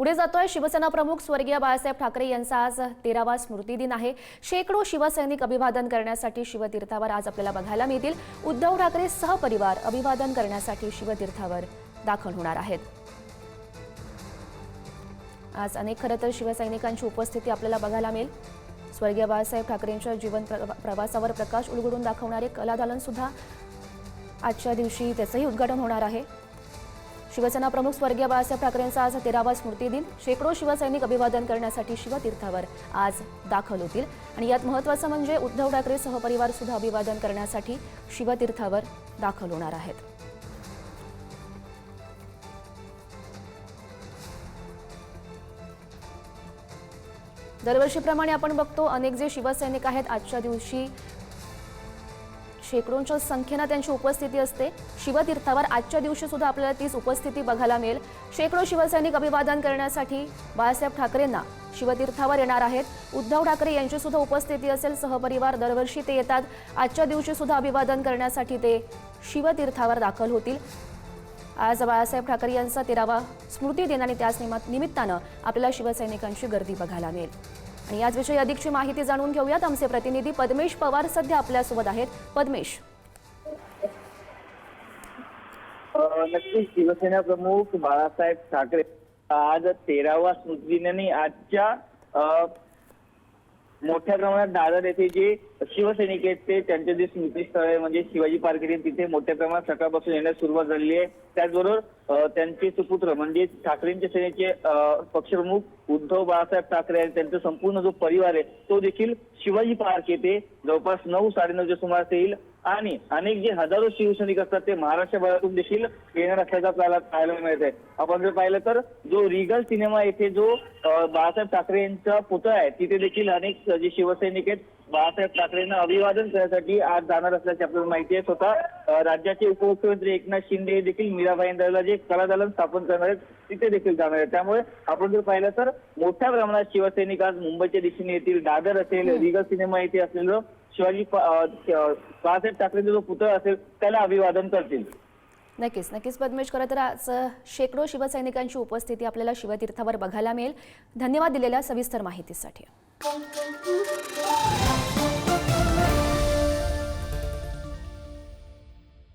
पुढे जातोय शिवसेना प्रमुख स्वर्गीय बाळासाहेब ठाकरे यांचा आज तेरावा स्मृती दिन आहे. शेकडो शिवसैनिक अभिवादन करण्यासाठी शिवतीर्थावर आज आपल्याला बघायला मिळतील. उद्धव ठाकरे सहपरिवार अभिवादन करण्यासाठी शिवतीर्थावर दाखल होणार आहेत. आज अनेक खरं तर शिवसैनिकांची उपस्थिती आपल्याला बघायला मिळेल. स्वर्गीय बाळासाहेब ठाकरेंच्या जीवन प्रवासावर प्रकाश उलगडून दाखवणारे कलादालन सुद्धा आजच्या दिवशी त्याचंही उद्घाटन होणार आहे. शिवसेना प्रमुख स्वर्गीय बाळासाहेब ठाकरेंचा आज तेरावा स्मृती दिन. शेकडो शिवसैनिक अभिवादन करण्यासाठी शिवतीर्थावर आज दाखल होतील. आणि यात महत्त्वाचं म्हणजे उद्धव ठाकरे सहपरिवार सुद्धा अभिवादन करण्यासाठी शिवतीर्थावर दाखल होणार आहेत. दरवर्षीप्रमाणे आपण बघतो अनेक जे शिवसैनिक आहेत आजच्या दिवशी शेकडोंच्या संख्येनं त्यांची उपस्थिती असते. शिवतीर्थावर आजच्या दिवशी सुद्धा आपल्याला तीच उपस्थिती बघायला मिळेल. शेकडो शिवसैनिक अभिवादन करण्यासाठी बाळासाहेब ठाकरेंना शिवतीर्थावर येणार आहेत. उद्धव ठाकरे यांची सुद्धा उपस्थिती असेल. सहपरिवार दरवर्षी ते येतात. आजच्या दिवशी सुद्धा अभिवादन करण्यासाठी ते शिवतीर्थावर दाखल होतील. आज बाळासाहेब ठाकरे यांचा तेरावा स्मृती दिन आणि त्याच निमित्तानं आपल्याला शिवसैनिकांची गर्दी बघायला मिळेल. आणि याचविषयी अधिकची माहिती जाणून घेऊयात. आमचे प्रतिनिधी पद्मेश पवार सध्या आपल्यासोबत आहेत. पद्मेश. नक्कीच. शिवसेना प्रमुख बाळासाहेब ठाकरे आज तेरावा स्मृतिदिनाने आजच्या मोठ्या प्रमाणात दादर येथे जे शिवसैनिक आहेत ते त्यांचे जे स्मृतीस्थळ आहे म्हणजे शिवाजी पार्क येथे तिथे मोठ्या प्रमाणात सकाळपासून येण्यास सुरुवात झालेली आहे. त्याचबरोबर त्यांचे सुपुत्र म्हणजे ठाकरेंच्या सेनेचे पक्षप्रमुख उद्धव बाळासाहेब ठाकरे आणि त्यांचा संपूर्ण जो परिवार आहे तो देखील शिवाजी पार्क येथे जवळपास नऊ साडेनऊच्या सुमारास येईल. आणि अनेक जे हजारो शिवसैनिक असतात ते महाराष्ट्रभरातून देखील येणार असल्याचं आपल्याला पाहायला मिळत आहे आपण जर पाहिलं तर जो रिगल सिनेमा येथे जो बाळासाहेब ठाकरे यांचा पुतळा आहे तिथे देखील अनेक जे शिवसैनिक आहेत बाळासाहेब ठाकरेंना अभिवादन करण्यासाठी आज जाणार असल्याची आपल्याला माहिती आहे. स्वतः राज्याचे उपमुख्यमंत्री एकनाथ शिंदे हे देखील मीराबाई दरला जे कलादालन स्थापन करणार आहेत तिथे देखील जाणार आहेत. त्यामुळे आपण जर पाहिलं तर मोठ्या प्रमाणात शिवसैनिक आज मुंबईच्या दिशेने येतील. दादर असेल रिगल सिनेमा येथे असलेलं शिवाजी बाळासाहेब ठाकरेंचा जो पुतळा असेल त्याला अभिवादन करतील. नक्कीच नक्कीच. पद्मेश खरं तर आज शेकडो शिवसैनिकांची उपस्थिती आपल्याला शिवतीर्थावर बघायला मिळेल. धन्यवाद दिलेल्या सविस्तर माहितीसाठी.